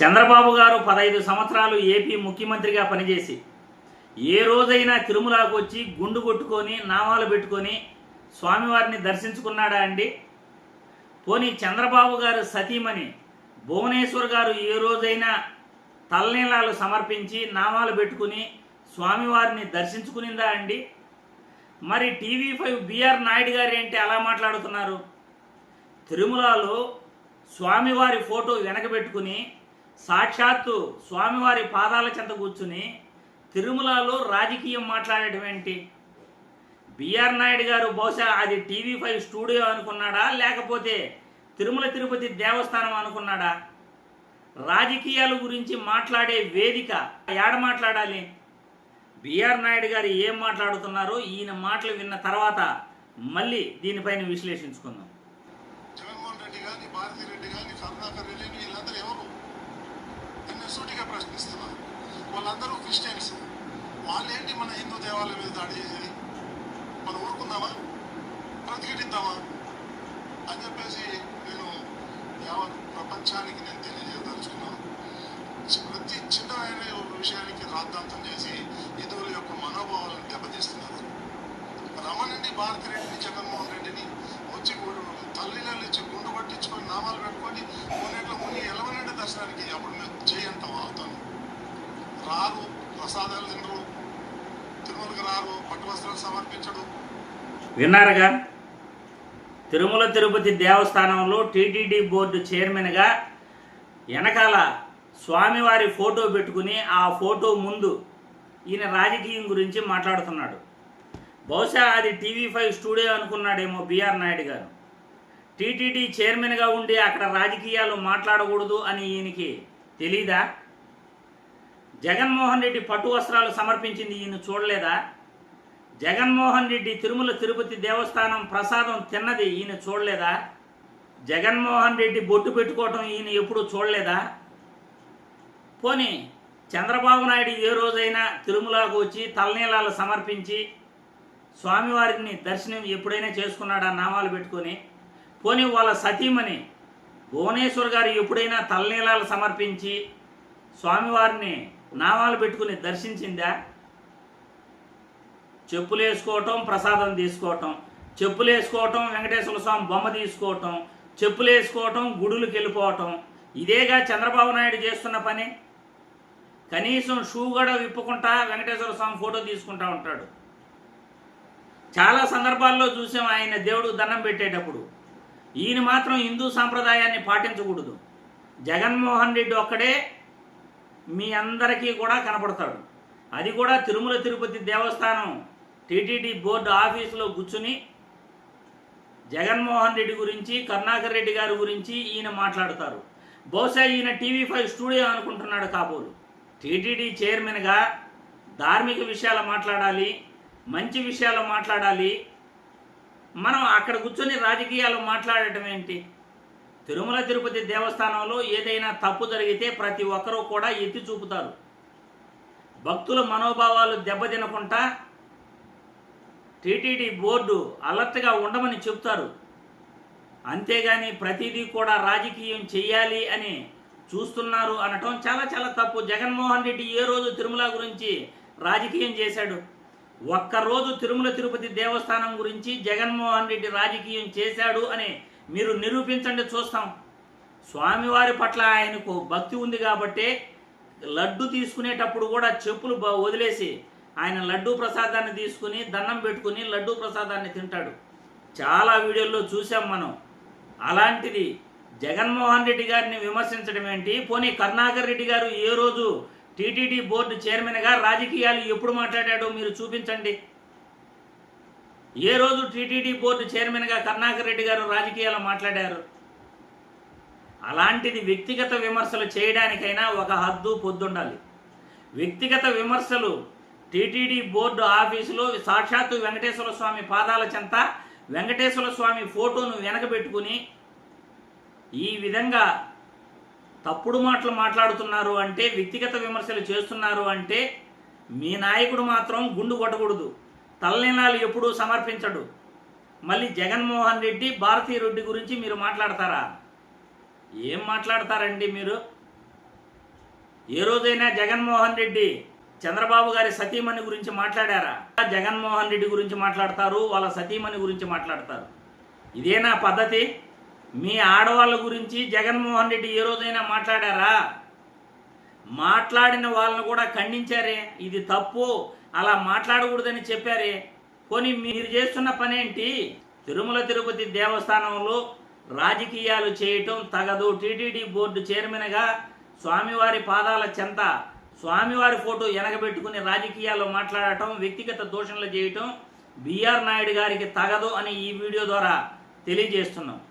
చంద్రబాబు గారు పదహైదు సంవత్సరాలు ఏపీ ముఖ్యమంత్రిగా పనిచేసి ఏ రోజైనా తిరుమలకు వచ్చి గుండు కొట్టుకొని నామాలు పెట్టుకొని స్వామివారిని దర్శించుకున్నాడా అండి? పోనీ చంద్రబాబు గారు సతీమణి భువనేశ్వర్ గారు ఏ రోజైనా తలనీలాలు సమర్పించి నామాలు పెట్టుకుని స్వామివారిని దర్శించుకునిందా అండి? మరి టీవీ ఫైవ్ బిఆర్ నాయుడు గారు ఏంటి అలా మాట్లాడుతున్నారు? తిరుమలలో స్వామివారి ఫోటో వెనకబెట్టుకుని సాక్షాత్తు స్వామివారి పాదాల చెంత కూర్చుని తిరుమలలో రాజకీయం మాట్లాడటం ఏంటి? బిఆర్ నాయుడు గారు బహుశా అది టీవీ ఫైవ్ స్టూడియో అనుకున్నాడా? లేకపోతే తిరుమల తిరుపతి దేవస్థానం అనుకున్నాడా? రాజకీయాల గురించి మాట్లాడే వేదిక ఏడ మాట్లాడాలి? బిఆర్ నాయుడు గారు ఏం మాట్లాడుతున్నారో ఈయన మాటలు విన్న తర్వాత మళ్ళీ దీనిపైన విశ్లేషించుకుందాం. జగన్మోహన్ రెడ్డి గాని భారతీ రెడ్డి గాని కరుణాకర్ రెడ్డి వీళ్ళందరూ ఎవరు? సూటిగా ప్రశ్నిస్తున్నాను వాళ్ళందరూ క్రిస్టియన్స్. వాళ్ళేంటి మన హిందూ దేవాలయం మీద దాడి చేసేది? మనం ఊరుకుందామా? ప్రతిఘటిద్దామా? అని చెప్పేసి నేను యావత్ ప్రపంచానికి నేను తెలియజేయదలుచుకున్నాను. ప్రతి చిన్న విషయానికి రాద్ధాంతం చేసి హిందువుల యొక్క మనోభావాలను దెబ్బతీస్తున్నారు. రమణండి భారతి రెడ్డిని జగన్మోహన్ రెడ్డిని వచ్చి గుడు తల్లిదండ్రులు ఇచ్చి గుండు పట్టించుకొని నామాలు పెట్టుకొని మూడేళ్ళ ముని ఎలవనండి దర్శనానికి అప్పుడు మేము చేయంటాం అవుతాను రారు ప్రసాదాలు తినరు తిరుమలకి రారు పట్టు వస్త్రాలు సమర్పించడు విన్నారుగా? తిరుమల తిరుపతి దేవస్థానంలో టీటీడీ బోర్డు చైర్మన్గా వెనకాల స్వామివారి ఫోటో పెట్టుకుని ఆ ఫోటో ముందు ఈయన రాజకీయం గురించి మాట్లాడుతున్నాడు. బహుశా అది టీవీ ఫైవ్ స్టూడియో అనుకున్నాడేమో బిఆర్ నాయుడు గారు. టీటీడీ చైర్మన్గా ఉండి అక్కడ రాజకీయాలు మాట్లాడకూడదు అని ఈయనకి తెలీదా? జగన్మోహన్ రెడ్డి పట్టు వస్త్రాలు సమర్పించింది ఈయన చూడలేదా? జగన్మోహన్ రెడ్డి తిరుమల తిరుపతి దేవస్థానం ప్రసాదం తిన్నది ఈయన చూడలేదా? జగన్మోహన్ రెడ్డి బొట్టు పెట్టుకోవటం ఈయన ఎప్పుడు చూడలేదా? పోనీ చంద్రబాబు నాయుడు ఏ రోజైనా తిరుమలకు వచ్చి తలనీలాలు సమర్పించి స్వామివారిని దర్శనం ఎప్పుడైనా చేసుకున్నాడా నామాలు పెట్టుకొని? పోనీ వాళ్ళ సతీమణి భువనేశ్వర్ గారు ఎప్పుడైనా తలనీలాలు సమర్పించి స్వామివారిని నామాలు పెట్టుకుని దర్శించిందా? చెప్పులు వేసుకోవటం ప్రసాదం తీసుకోవటం. చెప్పులు వేసుకోవటం వెంకటేశ్వర స్వామి బొమ్మ తీసుకోవటం. చెప్పులు వేసుకోవటం గుడులకు వెళ్ళిపోవటం. ఇదేగా చంద్రబాబు నాయుడు చేస్తున్న పని. కనీసం షూ కూడా విప్పుకుంటా వెంకటేశ్వర స్వామి ఫోటో తీసుకుంటా ఉంటాడు. చాలా సందర్భాల్లో చూసాం ఆయన దేవుడు దండం పెట్టేటప్పుడు. ఈయన మాత్రం హిందూ సాంప్రదాయాన్ని పాటించకూడదు. జగన్మోహన్ రెడ్డి ఒక్కడే మీ అందరికీ కూడా కనపడతాడు. అది కూడా తిరుమల తిరుపతి దేవస్థానం. టీటీడీ బోర్డు ఆఫీసులో కూర్చుని జగన్మోహన్ రెడ్డి గురించి కరుణాకర్ రెడ్డి గారి గురించి ఈయన మాట్లాడతారు. బహుశా ఈయన టీవీ ఫైవ్ స్టూడియో అనుకుంటున్నాడు కాబోలు. టీటీడీ చైర్మన్గా ధార్మిక విషయాలు మాట్లాడాలి మంచి విషయాలు మాట్లాడాలి. మనం అక్కడ కూర్చొని రాజకీయాలు మాట్లాడటం ఏంటి? తిరుమల తిరుపతి దేవస్థానంలో ఏదైనా తప్పు జరిగితే ప్రతి ఒక్కరూ కూడా ఎత్తి చూపుతారు. భక్తుల మనోభావాలు దెబ్బతినకుండా టీటీడీ బోర్డు అలర్ట్గా ఉండమని చెప్తారు అంతేగాని ప్రతిదీ కూడా రాజకీయం చెయ్యాలి అని చూస్తున్నారు అనటం చాలా చాలా తప్పు. జగన్మోహన్ రెడ్డి ఏ రోజు తిరుమల గురించి రాజకీయం చేశాడు? ఒక్కరోజు తిరుమల తిరుపతి దేవస్థానం గురించి జగన్మోహన్ రెడ్డి రాజకీయం చేశాడు అని మీరు నిరూపించండి చూస్తాం. స్వామివారి పట్ల ఆయనకు భక్తి ఉంది కాబట్టి లడ్డు తీసుకునేటప్పుడు కూడా చెప్పులు వదిలేసి ఆయన లడ్డూ ప్రసాదాన్ని తీసుకుని దండం పెట్టుకుని లడ్డూ ప్రసాదాన్ని తింటాడు. చాలా వీడియోల్లో చూసాం మనం. అలాంటిది జగన్మోహన్ రెడ్డి గారిని విమర్శించడం ఏంటి? పోనీ కరుణాకర్ రెడ్డి గారు ఏ రోజు టీటీడీ బోర్డు చైర్మన్గా రాజకీయాలు ఎప్పుడు మాట్లాడాడో మీరు చూపించండి. ఏ రోజు టీటీడీ బోర్డు చైర్మన్గా కరుణాకర్ రెడ్డి గారు రాజకీయాలు మాట్లాడారు? అలాంటిది వ్యక్తిగత విమర్శలు చేయడానికైనా ఒక హద్దు పొద్దుండాలి. వ్యక్తిగత విమర్శలు టీటీడీ బోర్డు ఆఫీసులో సాక్షాత్తు వెంకటేశ్వర స్వామి పాదాల చెంత వెంకటేశ్వర స్వామి ఫోటోను వెనకబెట్టుకుని ఈ విధంగా తప్పుడు మాటలు మాట్లాడుతున్నారు అంటే వ్యక్తిగత విమర్శలు చేస్తున్నారు అంటే మీ నాయకుడు మాత్రం గుండు కొట్టకూడదు. తలనీలాలు ఎప్పుడూ సమర్పించడు. మళ్ళీ జగన్మోహన్ రెడ్డి భారతీయ రెడ్డి గురించి మీరు మాట్లాడతారా? ఏం మాట్లాడతారండి మీరు? ఏ రోజైనా జగన్మోహన్ రెడ్డి చంద్రబాబు గారి సతీమణి గురించి మాట్లాడారా? జగన్మోహన్ రెడ్డి గురించి మాట్లాడతారు వాళ్ళ సతీమణి గురించి మాట్లాడతారు. ఇదేనా పద్ధతి. మీ ఆడవాళ్ళ గురించి జగన్మోహన్ రెడ్డి ఏ రోజైనా మాట్లాడారా? మాట్లాడిన వాళ్ళని కూడా ఖండించారే. ఇది తప్పు. అలా మాట్లాడకూడదని చెప్పారే. కొని మీరు చేస్తున్న పనేంటి తిరుమల తిరుపతి దేవస్థానంలో రాజకీయాలు చేయటం తగదు. టీటీడీ బోర్డు చైర్మన్గా స్వామివారి పాదాల చెంత స్వామివారి ఫోటో వెనకబెట్టుకుని రాజకీయాల్లో మాట్లాడటం వ్యక్తిగత దూషణలు చేయటం బిఆర్ నాయుడు గారికి తగదు అని ఈ వీడియో ద్వారా తెలియజేస్తున్నాం.